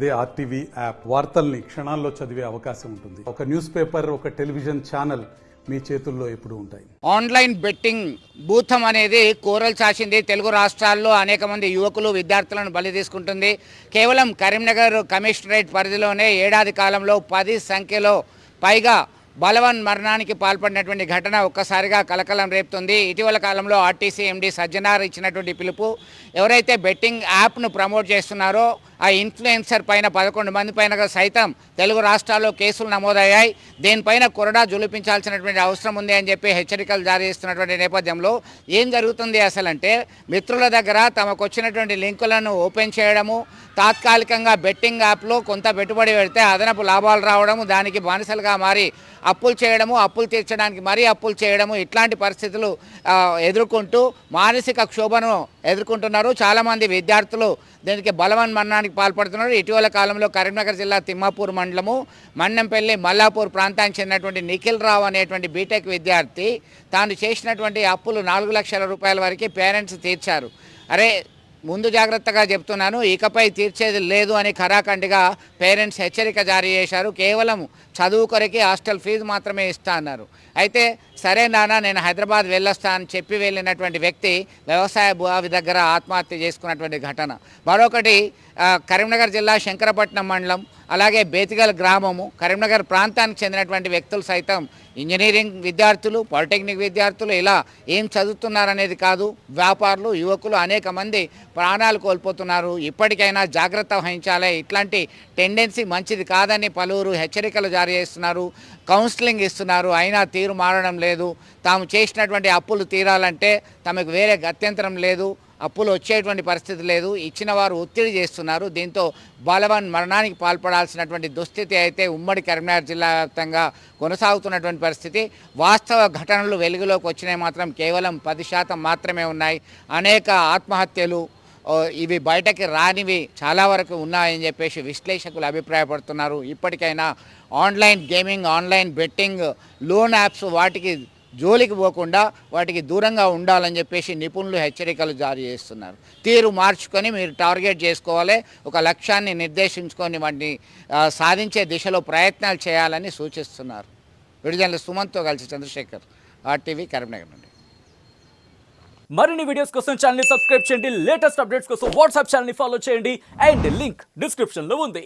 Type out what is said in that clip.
అదే RTV app. వార్తల్ని క్షణాల్లో చదివే అవకాశం ఉంటుంది. ఒక న్యూస్ పేపర్ ఒక టెలివిజన్ ఛానల్ మీ చేతుల్లో ఎప్పుడు ఉంటాయి. ఆన్లైన్ బెట్టింగ్ భూతం అనేది కూరలు చాసింది తెలుగు రాష్ట్రాల్లో అనేక మంది యువకులు విద్యార్థులను బలి తీసుకుంటుంది. కేవలం కరీంనగర్ కమిషనరేట్ పరిధిలోనే ఏడాది కాలంలో పది సంఖ్యలో పైగా బలవన్ మరణానికి పాల్పడినటువంటి ఘటన ఒక్కసారిగా కలకలం రేపుతుంది. ఇటీవల కాలంలో ఆర్టీసీ ఎండి సజ్జనార్ ఇచ్చినటువంటి పిలుపు ఎవరైతే బెట్టింగ్ యాప్ను ప్రమోట్ చేస్తున్నారో ఆ ఇన్ఫ్లుయెన్సర్ పైన పదకొండు మంది పైన సైతం తెలుగు రాష్ట్రాల్లో కేసులు నమోదయ్యాయి. దీనిపైన కొరడా జులిపించాల్సినటువంటి అవసరం ఉంది అని చెప్పి హెచ్చరికలు జారీ చేస్తున్నటువంటి నేపథ్యంలో ఏం జరుగుతుంది అసలంటే మిత్రుల దగ్గర తమకు వచ్చినటువంటి లింకులను ఓపెన్ చేయడము తాత్కాలికంగా బెట్టింగ్ యాప్లో కొంత పెట్టుబడి పెడితే అదనపు లాభాలు రావడము దానికి బానిసలుగా మారి అప్పులు చేయడము అప్పులు తీర్చడానికి మరీ అప్పులు చేయడము ఇట్లాంటి పరిస్థితులు ఎదుర్కొంటూ మానసిక క్షోభను ఎదుర్కొంటున్నారు. చాలామంది విద్యార్థులు దీనికి బలవన్ మరణానికి పాల్పడుతున్నారు. ఇటీవల కాలంలో కరీంనగర్ జిల్లా తిమ్మాపూర్ మండలము మన్నంపల్లి మల్లాపూర్ ప్రాంతానికి చెందినటువంటి నిఖిల్ రావు అనేటువంటి బీటెక్ విద్యార్థి తాను చేసినటువంటి అప్పులు నాలుగు లక్షల రూపాయల వరకు పేరెంట్స్ తీర్చారు. అరే ముందు జాగ్రత్తగా చెప్తున్నాను ఇకపై తీర్చేది లేదు అని ఖరాఖండిగా పేరెంట్స్ హెచ్చరిక జారీ చేశారు. కేవలం చదువు కొరకే హాస్టల్ ఫీజు మాత్రమే ఇస్తా అన్నారు. అయితే సరే నాన్న నేను హైదరాబాద్ వెళ్ళొస్తా అని చెప్పి వెళ్ళినటువంటి వ్యక్తి వ్యవసాయ భూమి దగ్గర ఆత్మహత్య చేసుకున్నటువంటి ఘటన. మరొకటి కరీంనగర్ జిల్లా శంకరపట్నం మండలం అలాగే బేతిగల్ గ్రామము కరీంనగర్ ప్రాంతానికి చెందినటువంటి వ్యక్తులు సైతం ఇంజనీరింగ్ విద్యార్థులు పాలిటెక్నిక్ విద్యార్థులు ఇలా ఏం చదువుతున్నారనేది కాదు. వ్యాపారులు యువకులు అనేక మంది ప్రాణాలు కోల్పోతున్నారు. ఇప్పటికైనా జాగ్రత్త వహించాలి. ఇట్లాంటి టెండెన్సీ మంచిది కాదని పలువురు హెచ్చరికలు జారీ చేస్తున్నారు. కౌన్సిలింగ్ ఇస్తున్నారు. అయినా తీరు మారడం లేదు. తాము చేసినటువంటి అప్పులు తీరాలంటే తమకు వేరే గత్యంతరం లేదు. అప్పులు వచ్చేటువంటి పరిస్థితి లేదు. ఇచ్చిన వారు ఒత్తిడి చేస్తున్నారు. దీంతో బలవన్ మరణానికి పాల్పడాల్సినటువంటి దుస్థితి అయితే ఉమ్మడి కరీంనగర్ జిల్లా వ్యాప్తంగా కొనసాగుతున్నటువంటి పరిస్థితి. వాస్తవ ఘటనలు వెలుగులోకి వచ్చినాయి మాత్రం కేవలం పది శాతం మాత్రమే ఉన్నాయి. అనేక ఆత్మహత్యలు ఇవి బయటకి రానివి చాలా వరకు ఉన్నాయని చెప్పేసి విశ్లేషకులు అభిప్రాయపడుతున్నారు. ఇప్పటికైనా online gaming online betting loan apps వాటికి జోలికి పోకుండా వాటికి దూరంగా ఉండాలని చెప్పేసి నిపుణులు హెచ్చరికలు జారీ చేస్తున్నారు. తీరు మార్చుకొని మీరు టార్గెట్ చేసుకోవాలి ఒక లక్ష్యాన్ని నిర్దేశించుకొని వాటిని సాధించే దిశలో ప్రయత్నాలు చేయాలని సూచిస్తున్నారు. విడుదల సుమంత్తో కలిసి చంద్రశేఖర్ ఆర్టీవీ కరీంనగర్ నుండి. మరిన్ని వీడియోస్ కోసం ఛానల్ సబ్స్క్రైబ్ చేయండి. లేటెస్ట్ అప్డేట్స్ కోసం వాట్సాప్ ఛానల్ని ఫాలో చేయండి. అండ్ లింక్ డిస్క్రిప్షన్లో ఉంది.